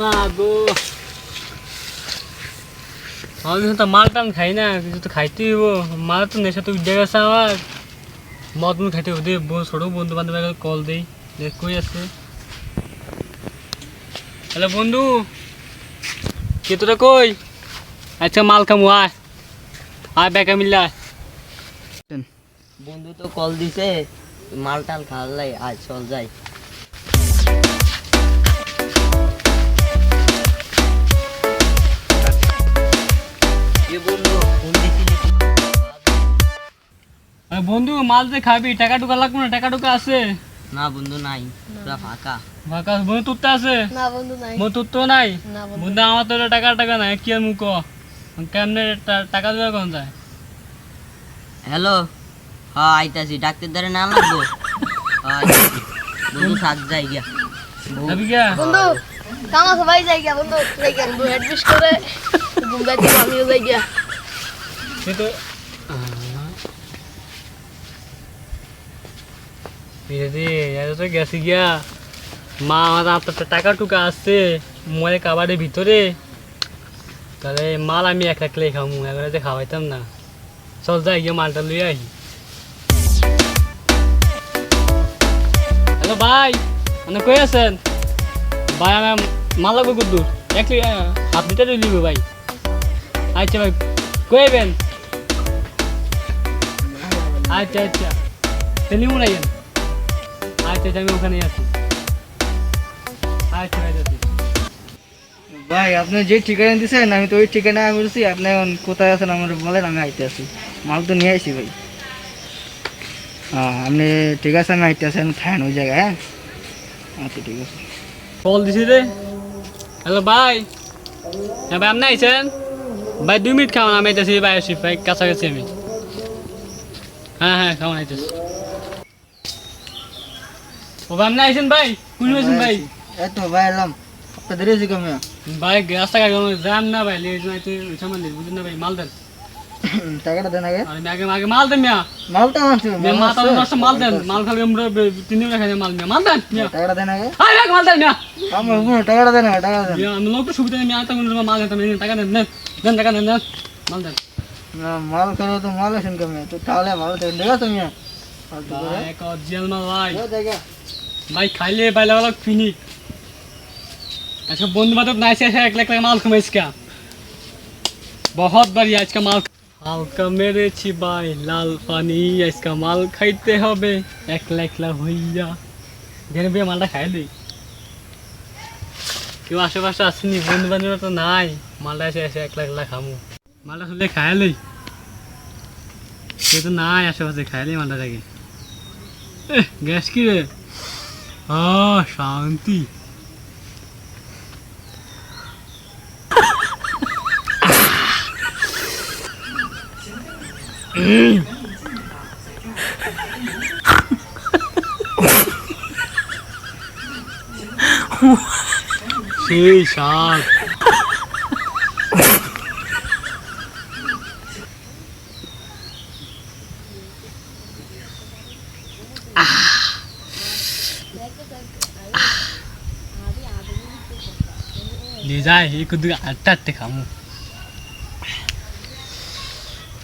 মা গো আমি তো মাল টান খাই না কিছু তো খাইতে হইব। মাল তো নেশা তো উঠে গেছে আমার মদ খাইতে হবে ছোট বন্ধু বান্ধব কল দেই দেখ কই আছে? হ্যালো বন্ধু কে তোরা কই? আচ্ছা মাল খামু আয়। আয় বেকা মিল্লা। আয়। বন্ধু তো কল দিছে মাল টাল খাওয়ালাই আজ চল যাই। বন্ধু মাল যে খাবি টাকা টুকা লাগবে না? টাকা টুকা আছে? না বন্ধু নাই। পুরা ফাঁকা। বাকা বন্ধু তোর তো আছে? না বন্ধু নাই। বন্ধু তোর তো নাই? না বন্ধু। আমার তো টাকা টাকা নাই। কি আর মুখ? কেমনে টাকা দেওয়া কোন যায়? হ্যালো? হ্যাঁ আইতাছি। ডাক্তার দ্বারা না লাগবো? হ্যাঁ, বন্ধু থাক যাই গিয়া। যাবি গা বন্ধু কামা সবাই যাই গিয়া। বন্ধু যাই গিয়া। বন্ধু অ্যাডমিট করে ঘুম যাইতে আমিও যাই গিয়া। সে তো গেছি গিয়া। মা আমার আপনার টাকা টুকা আছে মোবাইল কাবারের ভিতরে। তাহলে মাল আমি এক একলাই খামু, একবারে খাওয়াইতাম না। চল যাই গিয়ে মালটা লই আহি হ্যালো ভাই মানে কই আছেন? ভাই আমি মাল লাগবে কুদ্দুর এক হাফ লিটার লিব ভাই। আচ্ছা ভাই, কই আইবেন? আচ্ছা আচ্ছা। তেলি মনে আইয়েন আচ্ছা আমি ওখানে আছি। আচ্ছা আচ্ছা। ভাই আপনি যে ঠিকানা দিয়েছেন আমি তো ওই ঠিকানা বলছি আপনি এখন কোথায় আছেন আমার বলেন আমি আইতে আছি। মাল তো নিয়ে আসি ভাই। হ্যাঁ আপনি ঠিক আছে আমি আইতে আছেন খান ওই জায়গায় হ্যাঁ? আচ্ছা ঠিক আছে। কল দিছি রে। হ্যালো ভাই। হ্যাঁ ভাই আপনি আইছেন? ভাই দুই মিনিট খাওয়ান আমি আইতেছি ভাই আসি ভাই কাছাকাছি আমি। হ্যাঁ হ্যাঁ খাওয়ান আইতেছি। ও ভাই আপনি আইছেন ভাই? কোন আইছেন ভাই? এই তো ভাই এলাম। আপনাদের এসে কমে ভাই রাস্তা ঘাট যান না ভাই লেট নাই তুই সামান দিস বুঝুন না ভাই মাল দেন। টাকাটা দেন আগে। আর আগে আগে মাল দেন মিয়া। মালটা আনছি মিয়া মাথা নষ্ট মাল দেন। মাল খালি আমরা তিন দিন রাখাই মাল মিয়া। মাল দেন মিয়া। টাকাটা দেন আগে। আরে এক মাল দেন মিয়া। আমার শুনুন টাকাটা দেন আগে টাকাটা দেন। মিয়া আমি লোক সুবিধা মিয়া। তখন মাল দেন টাকা দেন দেন দেন টাকা দেন দেন মাল দেন। না মাল করো তো মাল আসেন কমে তো তাহলে ভালো দেন দেখো তুমি জিয়াল মাল ভাই। দেখো। ভাই, খাইলে বাইলা বালক ফিনিক আচ্ছা বন্ধু বান্ধব না এসে এক লাখ মাল কমেছিকা বহুত বাড়ি আজকে মাল হালকা মেরেছি ভাই, লাল পানি, আজকে মাল খাইতে হবে, একলা একলা হইয়া। জেনে ভাই, মালটা খাই লই। কেউ আশেপাশে আসেনি বন্ধু বান্ধব তো নাই। মালটা এসে এসে একলা একলা খামু। মালটা শুনলে খাই লই। কেউ তো নাই আশেপাশে, খাই লই মালটাটাকে গ্যাস কি রে? 啊，上帝！嗯，我 谁傻？নিয়ে যায় এই কুদু আটটা আটটে খামু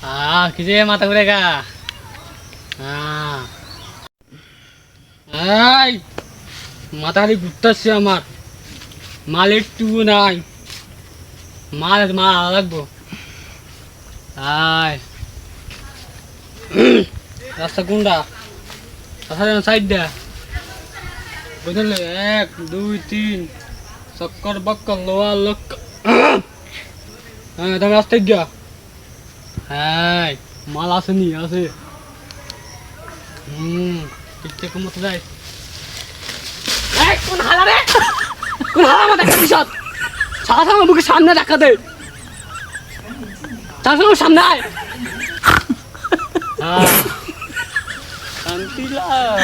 আহ কি যে মাথা ঘুরে গা আহ এই মাথা খালি ঘুরতেছে আমার মাল একটু নাই মাল মাল লাগবো আয় রাস্তা কোনটা রাস্তা সাইড দেয়া বুঝলে এক দুই তিন চক্কর বক্কর লোয়া লোক হ্যাঁ তুমি রাস্তায় গিয়া হ্যাঁ মাল আসেনি আছে হুম ঠিকঠাক মতো যাই কোন হালা রে কোন হালা আমার দেখা দিস সাদা আমার বুকে সামনে দেখা দে তার সঙ্গে সামনে আয় হ্যাঁ শান্তি লাগ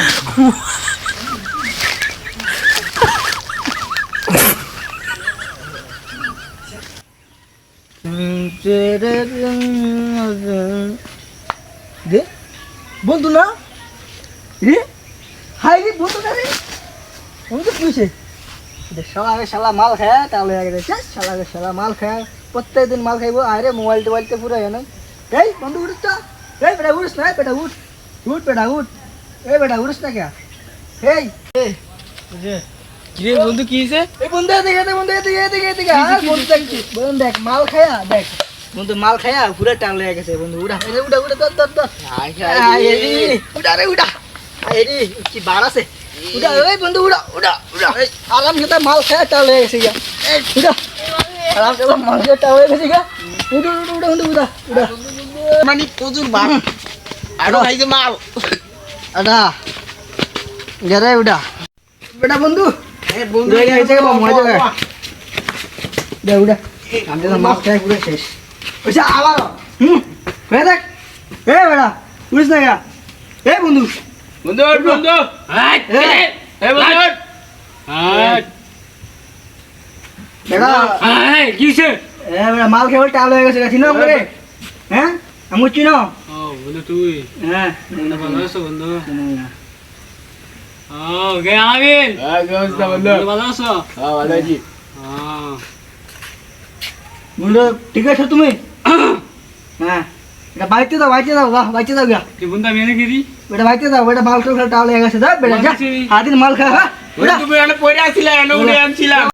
দে। বন্ধু না? রে? হাই রে বন্ধু না রে? বন্ধু কি হয়েছে শালা শালা মাল খায় তাহলে আগে দেখছে শালা শালা মাল খায় প্রত্যেক দিন মাল খাইবো। আরে মোবাইল টোবাইলতে পুরো এনে। এই বন্ধু উঠিস তো এই বেটা উঠিস না বেটা উঠ। উঠ বেটা উঠ। এই বেটা উঠিস না কে? এই। কিরে বন্ধু কি হয়েছে এই বন্ধু এদিকে এদিকে বন্ধু এদিকে এদিকে এদিকে আর বন্ধু দেখ বন্ধু দেখ মাল খায়া দেখ। বন্ধু মাল খায়া পুরো টান লেগে গেছে বন্ধু। উড়া উড়া উড়া দর দর দর। উড়া রে উড়া। এই রে কি বার আছে? উড়া এই বন্ধু উড়া উড়া উড়া। আরাম খেতে মাল খায়া টান লেগে গেছে গা। এই উড়া। আরাম খেতে মাল খায়া টান লেগে গেছে গা। উড়া উড়া উড়া উড়া উড়া উড়া। মানে প্রচুর বাপ আরও খাইছে মাল। আদা। গেরে উড়া। বেটা বন্ধু। বন্ধু এই জায়গা মজা দে উড়া। আমি তো মাছ খাই পুরো শেষ। ওইসা আবার। হুম? হয়ে দেখ। এ বেটা উড়িস না গা এ বন্ধু। বন্ধু বন্ধু। এ বন্ধু হাই কি হয়েছে এ বেটা মাল খেয়ে টাল হয়ে গেছে চিনো করে হ্যাঁ? আমি চিনো? ও বন্ধু তুই। হ্যাঁ। বন্ধু ভালো আছো বন্ধু? ও গে আবিল বন্ধু? ভালো আছো? হ্যাঁ বন্ধু ঠিক আছে তুমি? হ্যাঁ এটা বাড়িতে দাও বাড়িতে দাও বাহ বাড়িতে দাও গা। কি বন্ধু আমি গিরি বেটা বাড়িতে দাও বেটা মাল খেয়ে টাল হয়ে গেছে দাও বেটা যা বাড়িতে? মাল খা হ্যাঁ বেটা পড়ে আসছিলাম এনে উড়ে আনছিলাম।